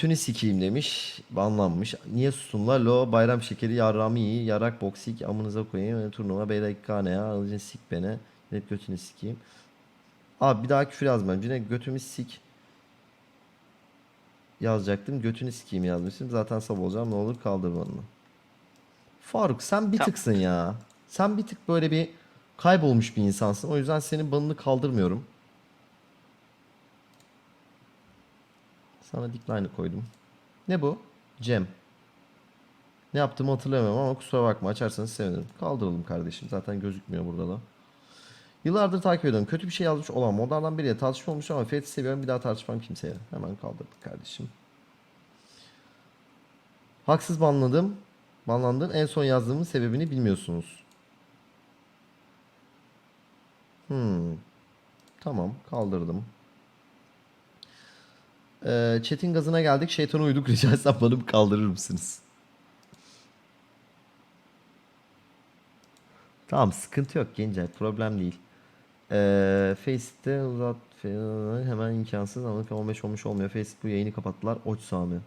Tünü sikeyim demiş. Banlanmış. Niye sustun la? Lo bayram şekeri yarrağımı iyi. Yarak boksik amınıza koyayım. Turnuva beydakikane ya. Alıcın sik beni. Net götünü sikeyim. Abi bir daha küfür yazmam. Yine götümü sik yazacaktım. Götünü sikeyim yazmışım. Zaten sab olacağım. Ne olur kaldır bana. Faruk sen bir tıksın ya. Sen bir tık böyle bir kaybolmuş bir insansın. O yüzden senin banını kaldırmıyorum. Sana decline'ı koydum. Ne bu? Cem. Ne yaptığımı hatırlamıyorum ama kusura bakma açarsanız sevinirim. Kaldıralım kardeşim. Zaten gözükmüyor burada da. Yıllardır takip ediyorum. Kötü bir şey yazmış olan modlardan biriyle tartışma olmuş ama Fethi seviyorum. Bir daha tartışmam kimseye. Hemen kaldırdık kardeşim. Haksız banladım. Banlandın. En son yazdığımın sebebini bilmiyorsunuz. Hmm. Tamam. Kaldırdım. Ee, chat'in gazına geldik. Şeytana uyduk. Rica etsem bana kaldırır mısınız? Tamam sıkıntı yok Gencer. Problem değil. Ee, Face'te uzat hemen imkansız ama 15 olmuş olmuyor. Facebook bu yayını kapattılar. Oç Sami.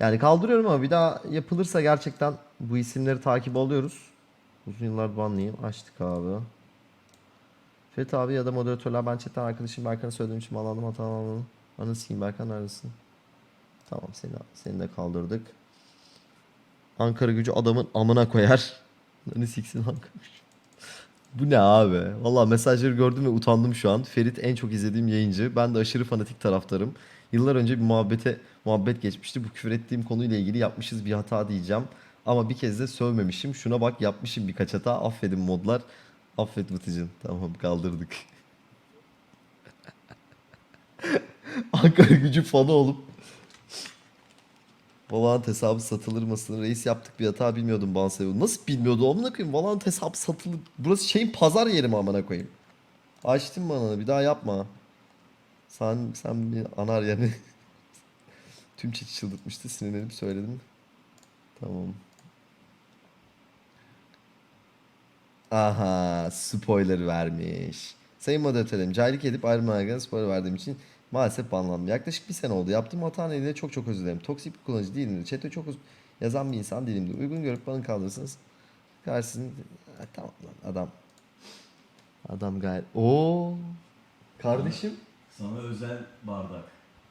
Yani kaldırıyorum ama bir daha yapılırsa gerçekten bu isimleri takip alıyoruz. Uzun yıllar banlıyım. Açtık abi. Fethi abi ya da moderatörler ben chatten arkadaşım Berkan'a söylediğim için bağlandım hata almadım. Anı sikeyim Berkan neredesin? Tamam seni, seni de kaldırdık. Ankara gücü adamın amına koyar. Anı siksin Ankara gücü. Bu ne abi? Valla mesajları gördüm ve utandım şu an. Ferit en çok izlediğim yayıncı. Ben de aşırı fanatik taraftarım. Yıllar önce bir muhabbete muhabbet geçmişti. Bu küfür ettiğim konuyla ilgili yapmışız bir hata diyeceğim. Ama bir kez de sövmemişim. Şuna bak yapmışım birkaç hata. Affedin modlar. Affet Batıcın. Tamam kaldırdık. Ankara gücü fanı olup Valorant hesabı satılır mısın? Reis yaptık bir hata bilmiyordum Bansevo. Nasıl bilmiyordu amına koyayım? Valorant hesabı satılır. Burası şeyin pazar yeri mi amına koyayım? Açtım bana bir daha yapma. Sen sen bir anar yani. Tüm chat'i çıldırtmıştı sinirlenip söyledim. Tamam. Aha spoiler vermiş. Sayın moderatörüm cahillik edip ayrılmayan spoiler verdiğim için maalesef banlandım. Yaklaşık bir sene oldu. Yaptığım hata nedeniyle çok çok özür dilerim. Toksik bir kullanıcı değilimdir. Chat'te çok yazan bir insan değilimdir. Uygun görüp bana kaldırırsınız. Karşısında tamam lan adam. Adam gayet. Oo. Kardeşim. Sana özel bardak.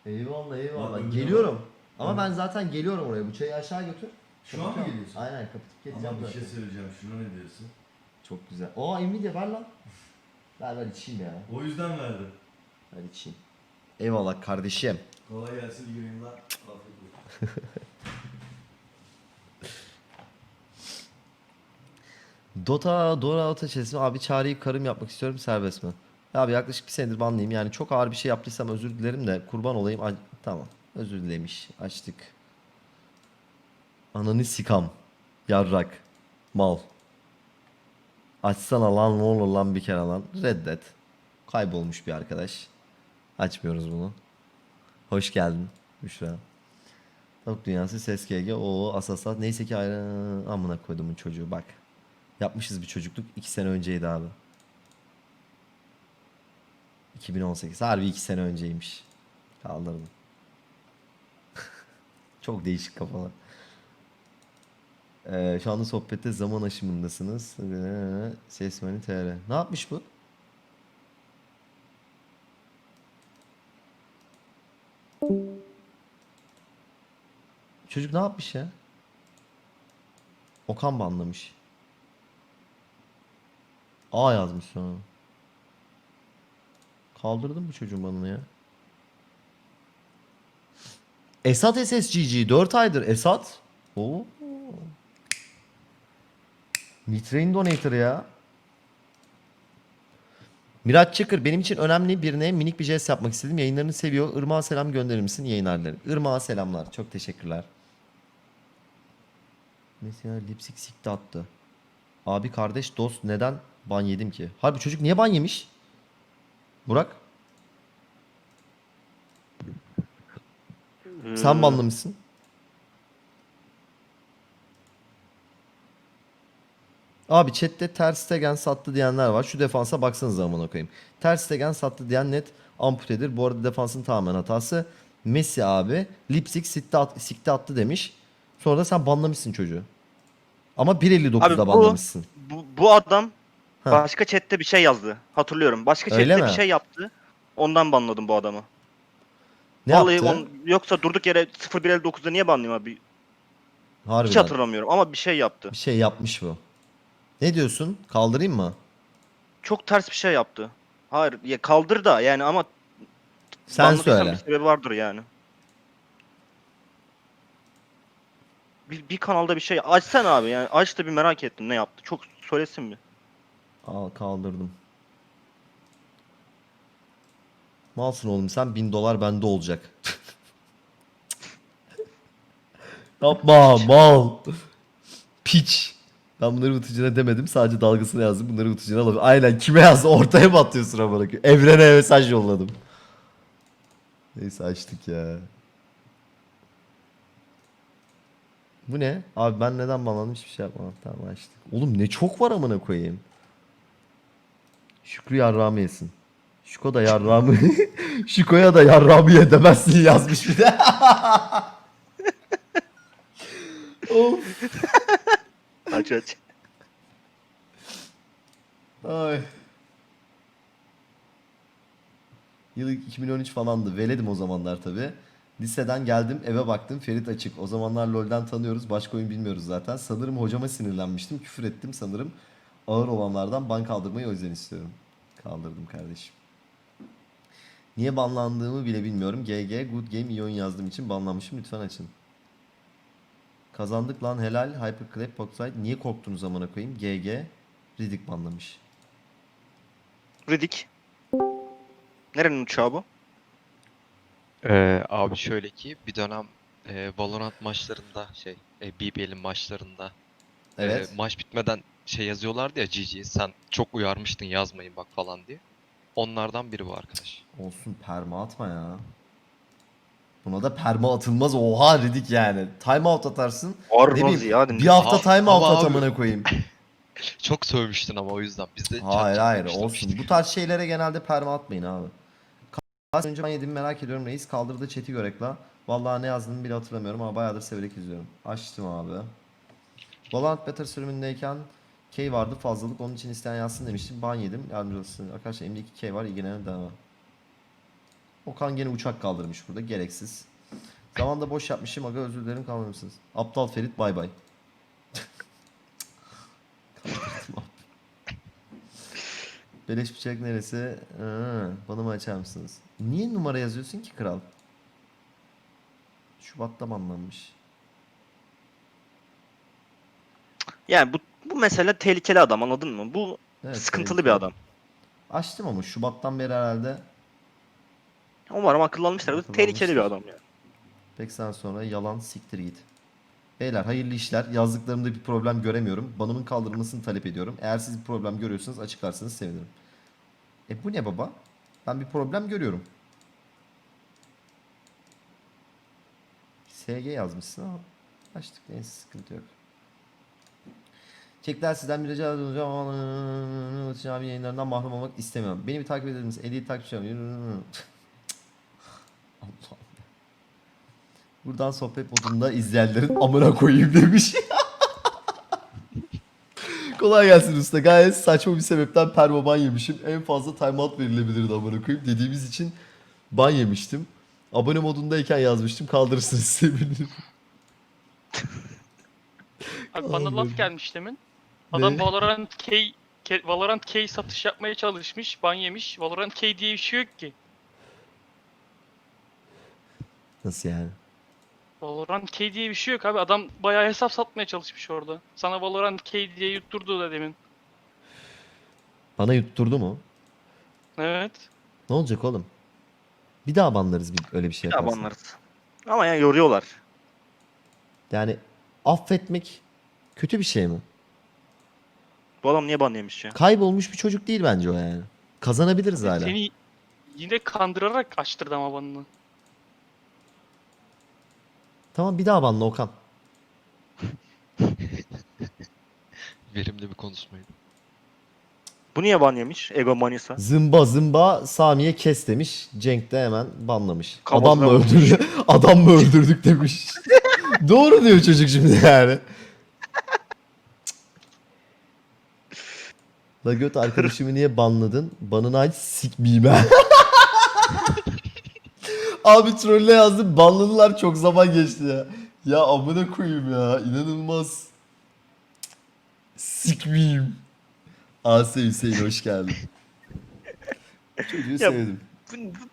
Eyvallah eyvallah. Bak, Geliyorum. Ama Hı. ben zaten geliyorum oraya. Bu çayı aşağı götür. Şu an mı Kapatıyorum. geliyorsun? Aynen kapatıp geleceğim. Ama bir şey zaten. söyleyeceğim. Şuna ne diyorsun? Çok güzel. Aa Nvidia ver lan. Ver ver içeyim ya. O yüzden verdim. Ver içeyim. Eyvallah kardeşim. Kolay gelsin iyi. Afiyet olsun. Dota, Dora Ata Chess'im. Abi çağrıyı karım yapmak istiyorum serbest mi? Abi yaklaşık bir senedir banlıyım. Yani çok ağır bir şey yaptıysam özür dilerim de kurban olayım. Ay, tamam. Özür dilemiş. Açtık. Ananı sikam. Yarrak. Mal. Açsana lan ne olur lan bir kere lan. Reddet. Kaybolmuş bir arkadaş. Açmıyoruz bunu. Hoş geldin Büşra. Tavuk dünyası ses GG. Oo asasat. Neyse ki ayrı amına koydumun çocuğu bak. Yapmışız bir çocukluk. 2 sene önceydi abi. 2018. Harbi 2 sene önceymiş. Kaldırdım. Çok değişik kafalar. Ee, şu anda sohbette zaman aşımındasınız. Sesmani TR. Ne yapmış bu? Çocuk ne yapmış ya? Okan banlamış. A yazmış sonra. Kaldırdım bu çocuğun banını ya. Esat SSGG 4 aydır Esat. Oo. Mitrain donator ya. Miraç Çakır benim için önemli birine minik bir jest yapmak istedim. Yayınlarını seviyor. Irmak'a selam gönderir misin yayınlarları? Irmak'a selamlar. Çok teşekkürler. Mesela lipsik sikti attı. Abi kardeş dost neden ban yedim ki? Harbi çocuk niye ban yemiş? Burak? Sen banlamışsın. Abi chatte Ter Stegen sattı diyenler var. Şu defansa baksanıza amına koyayım. Ter Stegen sattı diyen net amputedir. Bu arada defansın tamamen hatası. Messi abi Lipsik sikte, at, sikte attı demiş. Sonra da sen banlamışsın çocuğu. Ama 1.59'da Abi bu- banlamışsın. Bu, bu adam Ha. başka chatte bir şey yazdı. Hatırlıyorum. Başka Öyle chatte mi? bir şey yaptı. Ondan banladım bu adamı. Ne Vallahi yaptı? on- yoksa durduk yere 0159'da niye banlayayım abi? Harbiden. Hiç hatırlamıyorum ama bir şey yaptı. Bir şey yapmış bu. Ne diyorsun? Kaldırayım mı? Çok ters bir şey yaptı. Hayır ya kaldır da yani ama Sen banladıysan söyle. bir sebebi vardır yani. Bir, bir kanalda bir şey açsana abi yani aç da bir merak ettim ne yaptı. Çok söylesin mi? Al kaldırdım. Malsın oğlum sen 1000 dolar bende olacak. Yapma mal. Piç. Ben bunları Vıtıcı'na demedim. Sadece dalgasını yazdım. Bunları Vıtıcı'na alalım. Aynen kime yazdı? Ortaya mı atıyorsun amına koyayım? Evrene mesaj yolladım. Neyse açtık ya. Bu ne? Abi ben neden banlandım hiçbir şey yapmadım. Tamam açtık. Oğlum ne çok var amına koyayım. Şükrü yarrağımı yesin. Şuko da yarrağımı... Şuko'ya da yarrağımı ye demezsin yazmış bir de. of. Aç aç. Ay. Yıl 2013 falandı. Veledim o zamanlar tabi. Liseden geldim eve baktım Ferit açık. O zamanlar LoL'den tanıyoruz. Başka oyun bilmiyoruz zaten. Sanırım hocama sinirlenmiştim. Küfür ettim sanırım. Ağır olanlardan ban kaldırmayı o yüzden istiyorum. Kaldırdım kardeşim. Niye banlandığımı bile bilmiyorum. GG good game oyun yazdığım için banlanmışım. Lütfen açın. Kazandık lan helal. Hyperclap Boxside. Niye korktunuz amına koyayım? GG. Riddick banlamış. Riddick. Nerenin uçağı bu? Ee, abi şöyle ki bir dönem e, Valorant maçlarında şey e, BBL'in maçlarında e, Evet. maç bitmeden şey yazıyorlardı ya GG sen çok uyarmıştın yazmayın bak falan diye. Onlardan biri bu arkadaş. Olsun perma atma ya. Buna da perma atılmaz. Oha Riddick yani. Time out atarsın. Arnoz bileyim, ya. Bir hafta Ha- time out ama at abi- amına koyayım. Çok sövmüştün ama o yüzden biz de Hayır hayır olsun. Bu tarz şeylere genelde perma atmayın abi. Kaç önce ben yedim merak ediyorum. Reis kaldırdı chat'i görek la. Vallahi ne yazdığımı bile hatırlamıyorum ama bayağıdır severek izliyorum. Açtım abi. Valorant Better sürümündeyken K vardı fazlalık onun için isteyen yazsın demiştim. Ban yedim. Yardımcı olsun. Arkadaşlar elimde 2 K var ilgilenen devam. Okan gene uçak kaldırmış burada gereksiz. Zamanda boş yapmışım aga özür dilerim kaldırmışsınız. Aptal Ferit bay bay. Beleş bıçak neresi? Aa, bana mı açar mısınız? Niye numara yazıyorsun ki kral? Şubat'ta banlanmış. Yani bu bu mesele tehlikeli adam anladın mı? Bu Evet, sıkıntılı bir adam. Açtım ama Şubat'tan beri herhalde Umarım akıllanmışlar. Bu tehlikeli bir adam yani. Pek sen sonra yalan siktir git. Beyler hayırlı işler. Yazdıklarımda bir problem göremiyorum. Banımın kaldırılmasını talep ediyorum. Eğer siz bir problem görüyorsanız açıklarsanız sevinirim. E bu ne baba? Ben bir problem görüyorum. SG yazmışsın ama açtık neyse sıkıntı yok. Çekler sizden bir rica edeceğim ama abi yayınlarından mahrum olmak istemiyorum. Beni bir takip eder misiniz? 50 takipçi Allah Buradan sohbet modunda izleyenlerin amına koyayım demiş. Kolay gelsin usta. Gayet saçma bir sebepten perma ban yemişim. En fazla timeout verilebilirdi amına koyayım dediğimiz için ban yemiştim. Abone modundayken yazmıştım. Kaldırırsınız sevinirim. Abi bana laf gelmiş demin. Adam Ne? Valorant K, K- Valorant K satış yapmaya çalışmış, ban yemiş. Valorant K diye bir şey yok ki. Nasıl yani? Valorant K diye bir şey yok abi. Adam bayağı hesap satmaya çalışmış orada. Sana Valorant K diye yutturdu da demin. Bana yutturdu mu? Evet. Ne olacak oğlum? Bir daha banlarız bir, öyle bir şey Ya yaparsan. banlarız. Ama yani yoruyorlar. Yani affetmek kötü bir şey mi? Bu adam niye ban yemiş ya? Kaybolmuş bir çocuk değil bence o yani. Kazanabiliriz hala. Seni yine kandırarak açtırdı ama banını. Tamam bir daha banla Okan. Verimli bir konuşmaydı. Bu niye ban yemiş? Ego manisa. Zımba zımba Sami'ye kes demiş. Cenk de hemen banlamış. Kafasına Adam mı vurmuş. öldürdü? Adam mı öldürdük demiş. Doğru diyor çocuk şimdi yani. La göt arkadaşımı niye banladın? Banına ait sikmeyeyim ha. Abi trolle yazdım banladılar çok zaman geçti ya. Ya amına koyayım ya inanılmaz. Sikmeyeyim. Ase Hüseyin hoş geldin. Çocuğu sevdim. Bu- bu-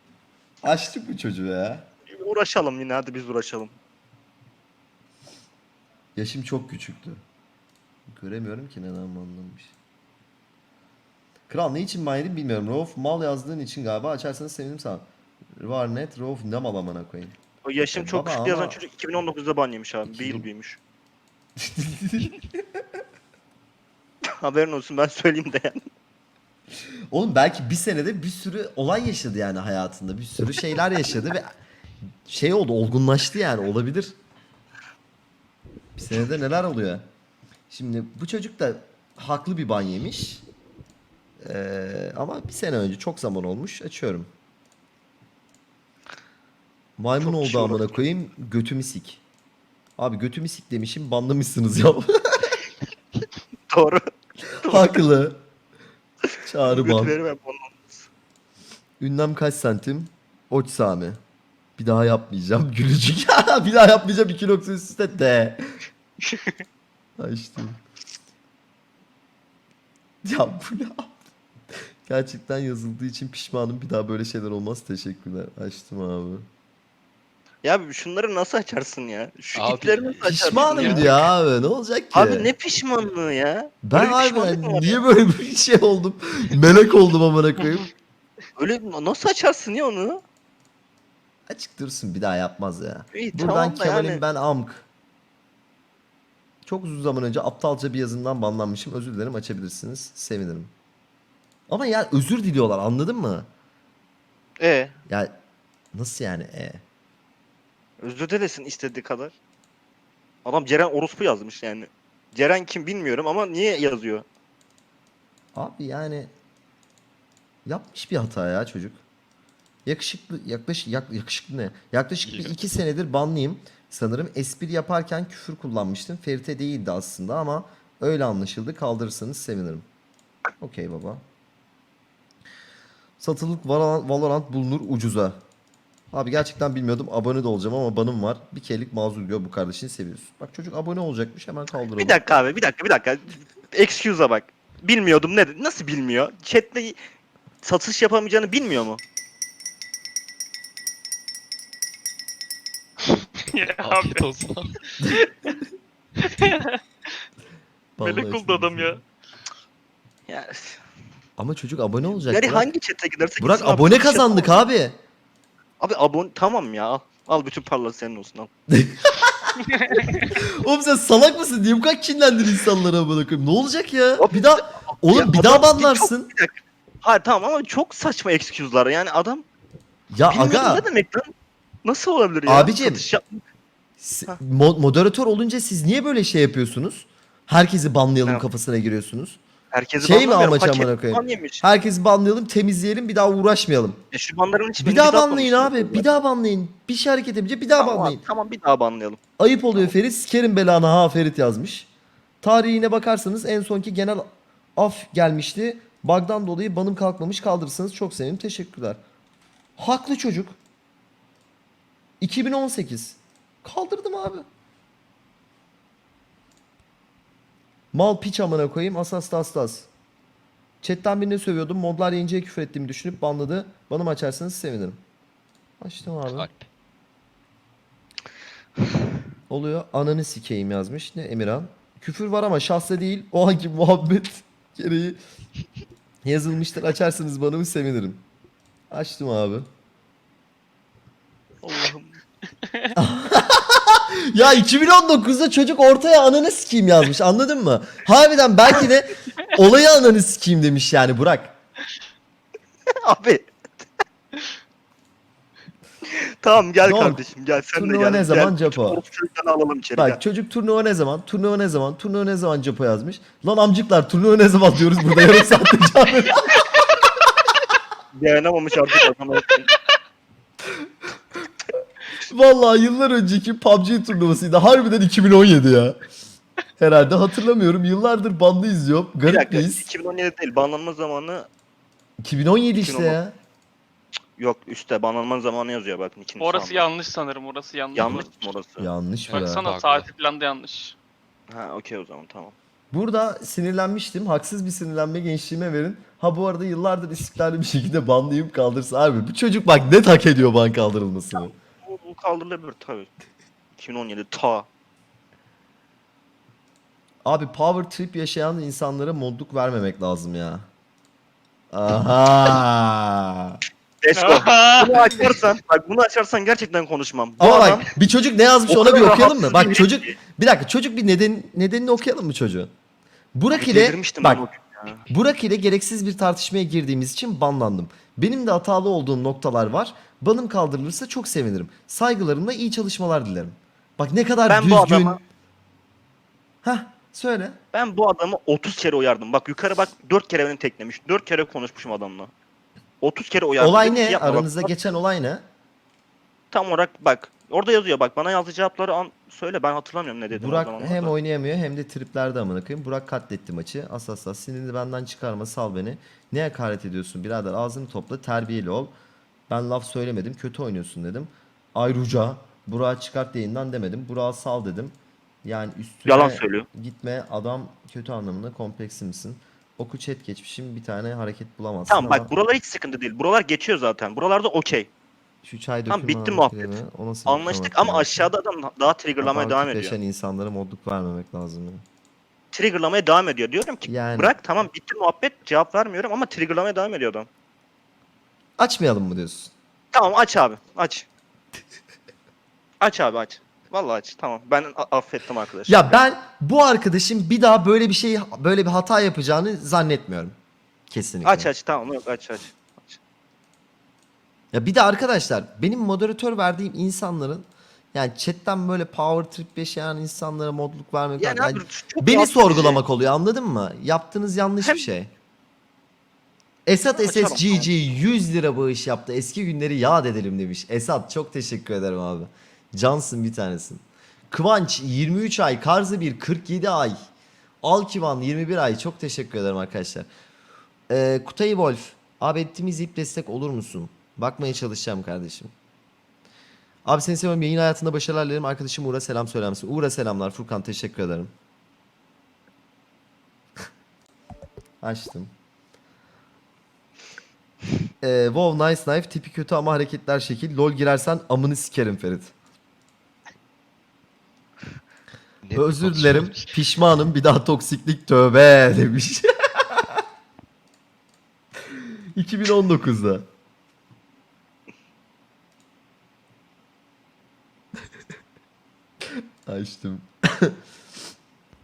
Açtık bu çocuğu ya. Uğraşalım yine hadi biz uğraşalım. Yaşım çok küçüktü. Göremiyorum ki neden banlanmış. Kral ne için ban yedim bilmiyorum. Rauf mal yazdığın için galiba açarsanız sevinirim sana. Var net Rauf ne mal amına koyayım. O yaşım E, çok baba küçük yazan ama- çocuk 2019'da ban yemiş abi. Bir 2000 yıl büyümüş. Haberin olsun ben söyleyeyim de yani. Oğlum belki bir senede bir sürü olay yaşadı yani hayatında. Bir sürü şeyler yaşadı ve şey oldu olgunlaştı yani olabilir. Bir senede neler oluyor? Şimdi bu çocuk da haklı bir ban yemiş. Ee, ama bir sene önce çok zaman olmuş. Açıyorum. Maymun Çok oldu kişi amına koyayım götümü sik. Abi götümü sik demişim banlamışsınız ya. Doğru. haklı. Çağrı ban. Ondan. Ünlem kaç santim? Oç Sami. Bir daha yapmayacağım. Gülücük. bir daha yapmayacağım. İki nokta üst üste de. Açtım. Ya bu ne? Gerçekten yazıldığı için pişmanım. Bir daha böyle şeyler olmaz. Teşekkürler. Açtım abi. Ya şunları nasıl açarsın ya? Şu Abi, kitleri nasıl açarsın Pişmanım ya? diyor abi. Ne olacak ki? Abi ne pişmanlığı ya? Ben Böyle bir pişmanlık abi mı var niye ya? böyle bir şey oldum? Melek oldum amına koyayım. Öyle nasıl açarsın ya onu? Açık dursun bir daha yapmaz ya. İyi Buradan tamam da Kemal'im yani. ben Amk. Çok uzun zaman önce aptalca bir yazımdan banlanmışım. Özür dilerim açabilirsiniz. Sevinirim. Ama ya özür diliyorlar anladın mı? E Ya nasıl yani e? Özür dilesin istediği kadar. Adam Ceren orospu yazmış yani. Ceren kim bilmiyorum ama niye yazıyor? Abi yani yapmış bir hata ya çocuk. Yakışıklı yaklaşık yak, yakışıklı ne? Yaklaşık bir iki senedir banlıyım. Sanırım espri yaparken küfür kullanmıştım. Ferite değildi aslında ama öyle anlaşıldı. Kaldırırsanız sevinirim. Okey baba. Satılık Valorant bulunur ucuza. Abi gerçekten bilmiyordum. Abone de olacağım ama banım var. Bir kerelik mazur gör bu kardeşini seviyorsun. Bak çocuk abone olacakmış hemen kaldıralım. Bir dakika abi bir dakika bir dakika. Excuse'a bak. Bilmiyordum ne Nasıl bilmiyor? Chat'te satış yapamayacağını bilmiyor mu? Afiyet olsun. Melek oldu adam ya. Ya, Ama çocuk abone olacak. yani Burak. hangi chat'e giderse Burak gitsin abone satış kazandık yapamaz. abi. Abi abone tamam ya al. Al bütün paralar senin olsun al. Oğlum sen salak mısın? Niye bu kadar kinlendin insanlara amına koyayım? Ne olacak ya? Abi Bir daha oğlum Ya bir daha adam banlarsın. Bir dakika. Hayır tamam ama çok saçma excuse'lar. Yani adam Ya bilmiyorum aga ne demek lan? Nasıl olabilir ya? Abicim. Satış yap- si- Ha. mo- moderatör olunca siz niye böyle şey yapıyorsunuz? Herkesi banlayalım Ha. kafasına giriyorsunuz. Herkesi Şey mi paket amına koyayım? Herkesi banlayalım, temizleyelim, bir daha uğraşmayalım. E şu banların için Bir daha banlayın abi. Bir daha banlayın. Bir şey hareket edince bir daha tamam, banlayın. Tamam bir daha banlayalım. Ayıp oluyor Ferit. Sikerim belanı ha Ferit yazmış. Tarihine bakarsanız en sonki genel af gelmişti. Bug'dan dolayı banım kalkmamış kaldırırsanız çok sevinirim. Teşekkürler. Haklı çocuk. 2018. Kaldırdım abi. Mal piç amına koyayım. Asas tas tas. Chatten birine sövüyordum. Modlar yayıncıya küfür ettiğimi düşünüp banladı. Banım açarsanız sevinirim. Açtım abi. Alp. Oluyor. Ananı sikeyim yazmış. Ne Emirhan? Küfür var ama şahsa değil. O anki muhabbet gereği yazılmıştır. Açarsanız bana mı sevinirim. Açtım abi. Allah'ım. Ya 2019'da çocuk ortaya ananı sikeyim yazmış. Anladın mı? Harbiden belki de olayı ananı sikeyim demiş yani Burak. abi. Tamam gel Ne oldu? kardeşim gel sen de Turnuva gel. ne zaman gel. Japo? Alalım içeri gel. Bak çocuk turnuva ne zaman? Turnuva ne zaman? Turnuva ne zaman Capo yazmış? Lan amcıklar turnuva ne zaman diyoruz burada yarım saatte canlı. Dayanamamış artık adama. Vallahi yıllar önceki PUBG turnuvasıydı. Harbiden 2017 ya. Herhalde hatırlamıyorum. Yıllardır bandı izliyorum. Bir Garip dakika miyiz? 2017 değil banlanma zamanı 2017 işte 2010. ya. yok üstte banlanma zamanı yazıyor bakın ikinci Orası sağında. yanlış sanırım orası yanlış. Yanlış mı orası? Yanlış mı ya? Baksana Bak, saati falan da yanlış. Ha okey o zaman tamam. Burada sinirlenmiştim. Haksız bir sinirlenme gençliğime verin. Ha bu arada yıllardır istikrarlı bir şekilde banlıyım kaldırsın. Abi bu çocuk bak net hak ediyor ban kaldırılmasını. Bu, kaldırılabilir tabii. 2017 ta. Abi power trip yaşayan insanlara modluk vermemek lazım ya. Aha. Let's go. bunu açarsan, bak bunu açarsan gerçekten konuşmam. Bu Ama adam bak bir çocuk ne yazmış o ona bir kadar okuyalım mı? Bak çocuk bir dakika çocuk bir neden nedenini okuyalım mı çocuğun? Burak ile delirmiştim bak ben o gün ya. Burak ile gereksiz bir tartışmaya girdiğimiz için banlandım. Benim de hatalı olduğum noktalar var. Banım kaldırılırsa çok sevinirim. Saygılarımla iyi çalışmalar dilerim. Bak ne kadar Ben bu düzgün. adama- Hah söyle. Ben bu adamı 30 kere uyardım. Bak yukarı bak 4 kere beni teklemiş. 4 kere konuşmuşum adamla. 30 kere uyardım. olay Dedim ki ne? yapma bak. Aranızda geçen olay ne? Tam olarak bak. Orada yazıyor bak bana yazdığı cevapları an söyle ben hatırlamıyorum ne dedim Burak hem oynayamıyor hem de triplerde amına koyayım. Burak katletti maçı. As as as sinirini benden çıkarma sal beni. Ne hakaret ediyorsun birader ağzını topla terbiyeli ol. Ben laf söylemedim kötü oynuyorsun dedim. Ayrıca Burak'ı çıkart yayından demedim. Burak'ı sal dedim. Yani üstüne Yalan söylüyor. gitme adam kötü anlamında kompleksi misin? Oku chat geçmişim bir tane hareket bulamazsın Tamam ama bak buralar hiç sıkıntı değil. Buralar geçiyor zaten. Buralarda okey. Şu çay Tamam, dökümü bitti hareketi muhabbet. O nasıl bir Anlaştık ama ya? aşağıda adam daha triggerlamaya devam tip ediyor. insanlara modluk vermemek lazım ya. Triggerlamaya devam ediyor. Diyorum ki Yani- bırak tamam bitti muhabbet cevap vermiyorum ama triggerlamaya devam ediyor adam. Açmayalım mı diyorsun? Tamam aç abi aç. aç abi aç. Vallahi aç tamam ben a- affettim arkadaş. Ya ben bu arkadaşın bir daha böyle bir şey böyle bir hata yapacağını zannetmiyorum. Kesinlikle. Aç aç tamam yok aç aç. Ya bir de arkadaşlar benim moderatör verdiğim insanların yani chatten böyle power trip yaşayan insanlara modluk vermek Yani abi çok beni bir şey. sorgulamak oluyor anladın mı? Yaptığınız yanlış Hem- bir şey. Esat. SSGG 100 lira bağış yaptı. Eski günleri yad edelim demiş. Esat çok teşekkür ederim abi. Cansın bir tanesin. Kıvanç 23 ay. Karzı 1 47 ay. Alkivan 21 ay. Çok teşekkür ederim arkadaşlar. Ee, Kutay Wolf. Abi ettiğimiz ip destek olur musun? Bakmaya çalışacağım kardeşim. Abi seni seviyorum. Yayın hayatında başarılar dilerim. Arkadaşım Uğur'a selam söyler misin? Uğur'a selamlar. Furkan teşekkür ederim. Açtım. Ee, wow nice knife tipi kötü ama hareketler şekil. Lol girersen amını sikerim Ferit. Ne Özür konuşuyoruz? dilerim. Pişmanım. Bir daha toksiklik tövbe demiş. 2019'da. Açtım.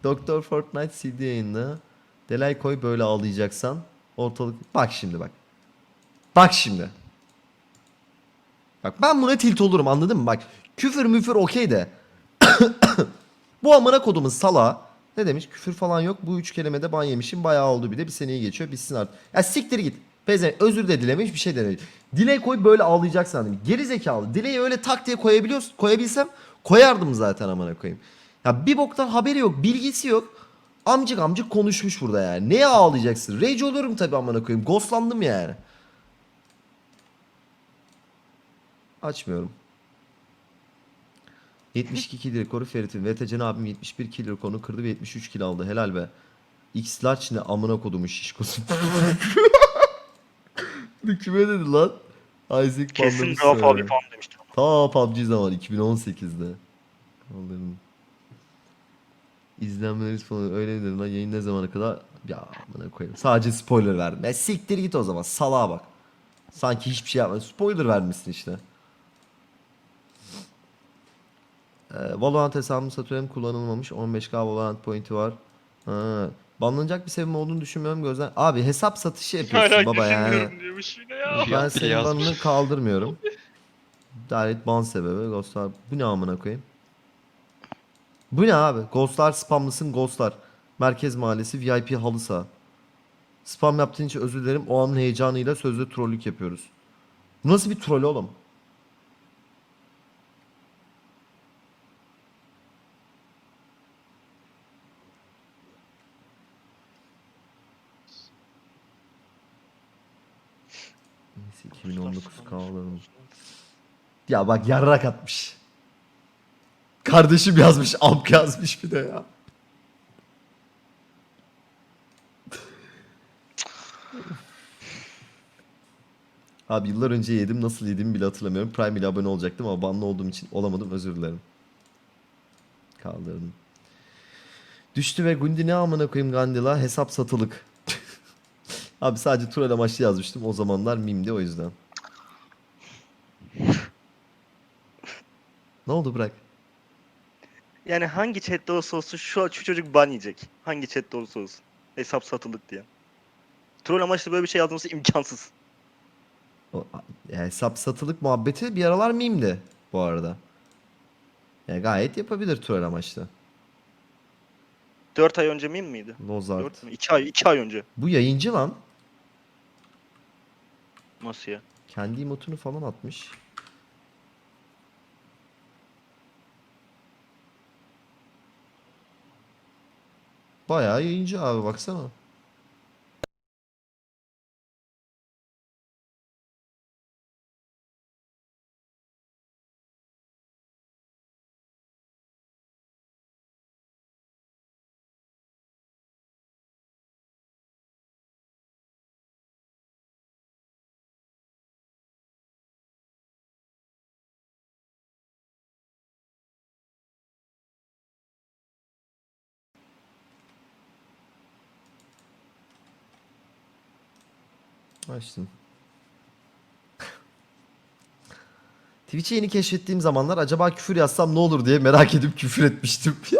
Doktor Fortnite CD yayında. Delay koy böyle ağlayacaksan. Ortalık... Bak şimdi bak. Bak şimdi. Bak ben buna tilt olurum anladın mı? Bak küfür müfür okey de. Bu amına kodumun sala ne demiş? Küfür falan yok. Bu üç kelimede ban yemişim. Bayağı oldu bir de. Bir seneyi geçiyor. Bitsin artık. Ya siktir git. Peze özür de dilemiş bir şey de dememiş. Delay koy böyle ağlayacaksın demiş. Geri zekalı. Delay'i öyle tak diye koyabiliyorsun. Koyabilsem koyardım zaten amına koyayım. Ya bir boktan haberi yok. Bilgisi yok. Amcık amcık konuşmuş burada yani. Neye ağlayacaksın? Rage olurum tabii amına koyayım. Ghostlandım yani. Açmıyorum. 72 kill rekoru Ferit'in. VTC'nin abim 71 kill rekorunu kırdı ve 73 kill aldı. Helal be. X large ne amına kodumu şişkosu. Bu kime dedi lan? Isaac Kesin banlamış Rauf abi falan demiştim. Ta PUBG zaman 2018'de. Allah'ım. İzlenmeleri falan öyle mi dedin lan yayın ne zamana kadar? Ya amına koyayım. Sadece spoiler verdim. Ya siktir git o zaman salağa bak. Sanki hiçbir şey yapmadın. Spoiler vermişsin işte. Ee, Valorant hesabımı satıyorum kullanılmamış. 15k Valorant pointi var. Ha. Banlanacak bir sebebim olduğunu düşünmüyorum gözden. Abi hesap satışı yapıyorsun Hala baba yani. düşünmüyorum diyormuş yine ya. Ben senin yazmış. banını kaldırmıyorum. Et ban sebebi Ghostlar. Bu ne amına koyayım? Bu ne abi? Ghostlar spamlısın Ghostlar. Merkez Mahallesi VIP halı saha. Spam yaptığın için özür dilerim. O anın heyecanıyla sözde trollük yapıyoruz. Bu nasıl bir troll oğlum? Ya bak yarrak atmış. Kardeşim yazmış, amk yazmış bir de ya. Abi yıllar önce yedim nasıl yediğimi bile hatırlamıyorum. Prime ile abone olacaktım ama banlı olduğum için olamadım özür dilerim. Kaldırdım. Düştü ve Gundi ne amına koyayım Gandila hesap satılık. Abi sadece troll amaçlı yazmıştım. O zamanlar mimdi o yüzden. Ne oldu bırak? Yani hangi chatte olursa olsun şu, şu çocuk ban yiyecek. Hangi chatte olursa olsun. Hesap satılık diye. Troll amaçlı böyle bir şey yazması imkansız. O, ya hesap satılık muhabbeti bir aralar mimdi bu arada. Yani gayet yapabilir troll amaçlı. 4 ay önce miyim miydi? Lozart. 4 mü? 2 ay, 2 ay önce. Bu yayıncı lan. Nasıl ya? Kendi emotunu falan atmış. Bayağı yayıncı abi baksana. Açtım. Twitch'i yeni keşfettiğim zamanlar acaba küfür yazsam ne olur diye merak edip küfür etmiştim.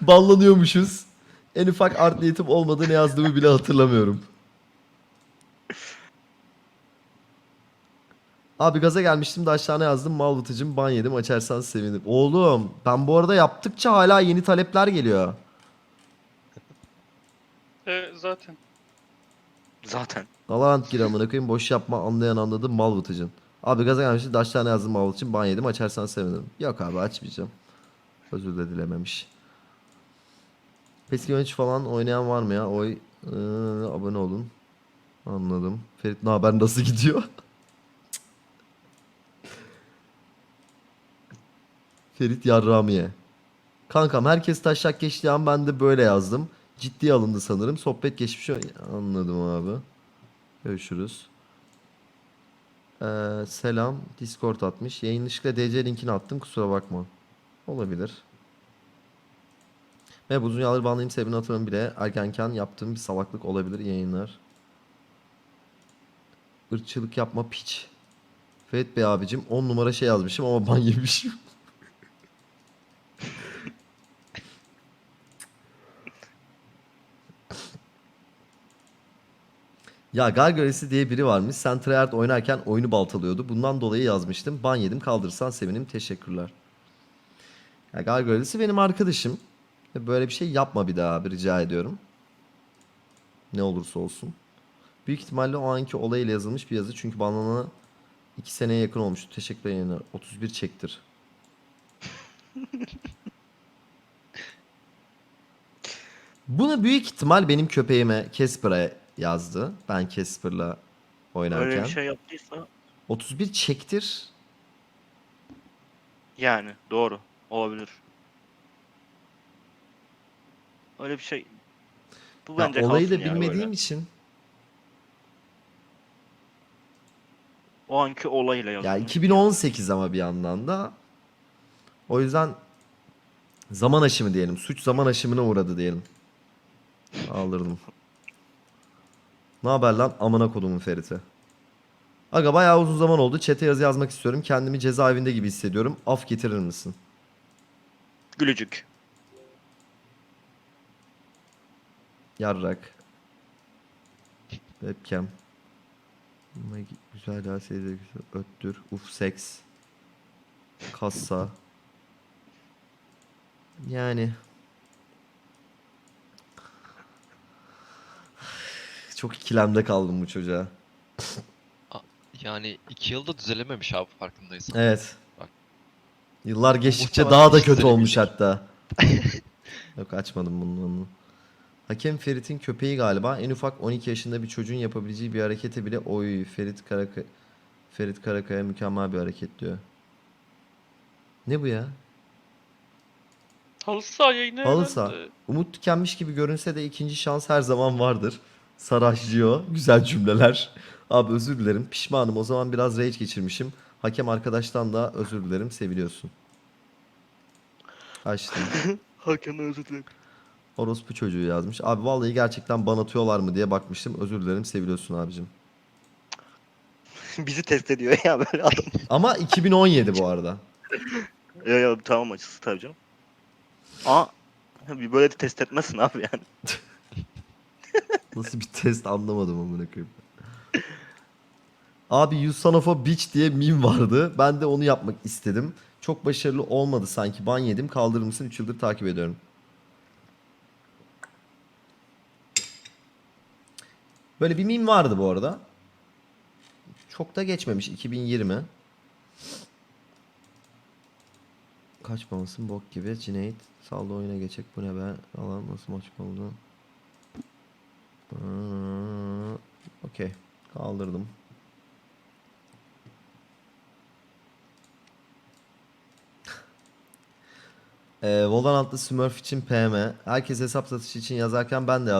Ballanıyormuşuz. En ufak art niyetim olmadı ne yazdığımı bile hatırlamıyorum. Abi gaza gelmiştim de aşağına yazdım Malvıtıcım ban yedim açarsan sevinirim. Oğlum ben bu arada yaptıkça hala yeni talepler geliyor. E, zaten. Zaten. Valorant gir koyayım boş yapma anlayan anladı mal vıtıcın. Abi gaza gelmişti daş tane yazdım mal için ban yedim açarsan sevinirim. Yok abi açmayacağım. Özür de dilememiş. PES 13 falan oynayan var mı ya? Oy ee, abone olun. Anladım. Ferit ne haber nasıl gidiyor? Ferit Yarramiye. Kankam herkes taşak geçtiği an ben de böyle yazdım. Ciddiye alındı sanırım. Sohbet geçmiş. Anladım abi. Görüşürüz. Ee, selam. Discord atmış. Yayın ışıkla DC linkini attım. Kusura bakma. Olabilir. Ve uzun yıllar banlayayım sebebini hatırlamam bile. Erkenken yaptığım bir salaklık olabilir. Yayınlar. Irkçılık yapma piç. Ferit Bey abicim 10 numara şey yazmışım ama ban yemişim. Ya Gargoylesi diye biri varmış. Sen Treyarch oynarken oyunu baltalıyordu. Bundan dolayı yazmıştım. Ban yedim kaldırırsan sevinirim. Teşekkürler. Ya Gargoylesi benim arkadaşım. Böyle bir şey yapma bir daha abi rica ediyorum. Ne olursa olsun. Büyük ihtimalle o anki olayla yazılmış bir yazı. Çünkü banlanana 2 seneye yakın olmuştu. Teşekkürler yayınlar. 31 çektir. Bunu büyük ihtimal benim köpeğime Casper'a yazdı. Ben Casper'la oynarken. Öyle bir şey yaptıysa 31 çektir. yani doğru. Olabilir. Öyle bir şey. Bu Ya bence olayı da kalsın ya bilmediğim böyle. için. O anki olayla yazılmış. Ya 2018 ama bir yandan da. O yüzden zaman aşımı diyelim. Suç zaman aşımına uğradı diyelim. Aldırdım. Ne haber lan amına kodumun Ferit'e. Aga bayağı uzun zaman oldu. Çete yazı yazmak istiyorum. Kendimi cezaevinde gibi hissediyorum. Af getirir misin? Gülücük. Yarrak. Webcam. Güzel ya seyirci güzel. Öttür. Uf seks. Kassa. Yani. Çok ikilemde kaldım bu çocuğa. Yani iki yılda düzelememiş abi farkındaysan. Evet. Bak. Yıllar geçtikçe muhtemelen daha da hiç kötü olmuş hatta. Yok açmadım bunu. onu. Hakem Ferit'in köpeği galiba. En ufak 12 yaşında bir çocuğun yapabileceği bir harekete bile oy Ferit Karakaya Ferit Karakaya mükemmel bir hareket diyor. Ne bu ya? Halı saha yayını Halı herhalde. saha. Umut tükenmiş gibi görünse de ikinci şans her zaman vardır. Sarajlıyor. Güzel cümleler. Abi özür dilerim. Pişmanım. O zaman biraz rage geçirmişim. Hakem arkadaştan da özür dilerim. Seviliyorsun. Açtım. Hakan özür dilerim. Orospu çocuğu yazmış. Abi vallahi gerçekten ban atıyorlar mı diye bakmıştım. Özür dilerim. Seviliyorsun abicim. Bizi test ediyor ya böyle adam. Ama 2017 bu arada. ya ya tamam açısı tabii canım. Aa bir böyle de test etmezsin abi yani. Nasıl bir test anlamadım amına koyayım. Abi you son of a bitch diye meme vardı. Ben de onu yapmak istedim. Çok başarılı olmadı sanki. Ban yedim. Kaldırır mısın? 3 yıldır takip ediyorum. Böyle bir meme vardı bu arada. Çok da geçmemiş. 2020. Kaçmamasın bok gibi. Cüneyt saldı oyuna geçecek. Bu ne be? Alan nasıl maç oldu? Aa, Okey. Kaldırdım. Ee, Valorant'ta Smurf için PM. Herkes hesap satışı için yazarken ben de yazdım.